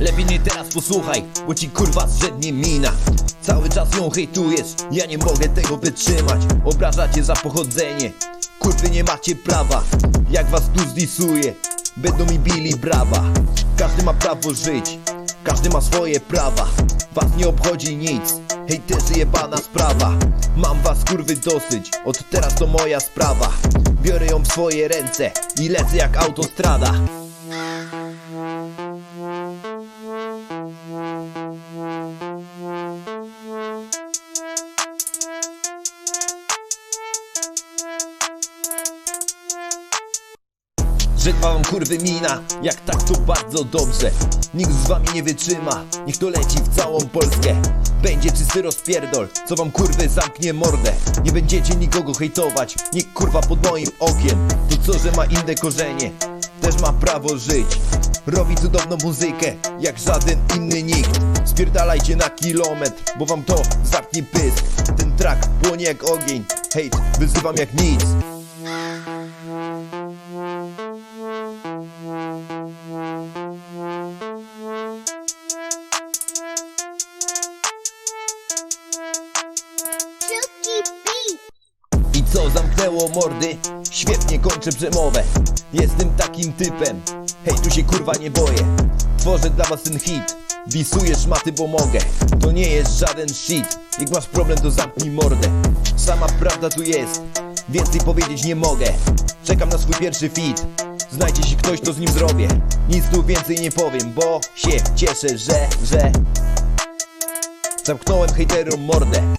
Lepiej mnie teraz posłuchaj, bo ci kurwa zrzednie mina. Cały czas ją hejtujesz, ja nie mogę tego wytrzymać. Obrażacie za pochodzenie, kurwy nie macie prawa. Jak was tu zdisuję, będą mi bili brawa. Każdy ma prawo żyć, każdy ma swoje prawa Was nie obchodzi nic, hejterzy jebana sprawa. Mam was kurwy dosyć, od teraz to moja sprawa. Biorę ją w swoje ręce i lecę jak autostrada Żetwa wam kurwy mina, jak tak to bardzo dobrze. Nikt z wami nie wytrzyma, niech to leci w całą Polskę. Będzie czysty rozpierdol, co wam kurwy zamknie mordę? Nie będziecie nikogo hejtować, nikt kurwa pod moim okiem. To co, że ma inne korzenie, też ma prawo żyć. Robi cudowną muzykę, jak żaden inny nikt. Spierdalajcie na kilometr, bo wam to zapnie pysk. Ten track płonie jak ogień, hejt wyzywam jak nic Zamknęło mordy? Świetnie kończę przemowę. Jestem takim typem. Hej, tu się kurwa nie boję. Tworzę dla was ten hit. Wisuję szmaty, bo mogę. To nie jest żaden shit. Jak masz problem, to zamknij mordę. Sama prawda tu jest. Więcej powiedzieć nie mogę. Czekam na swój pierwszy fit Znajdzie się ktoś, to z nim zrobię. Nic tu więcej nie powiem, bo się cieszę, że, że Zamknąłem hejterom mordę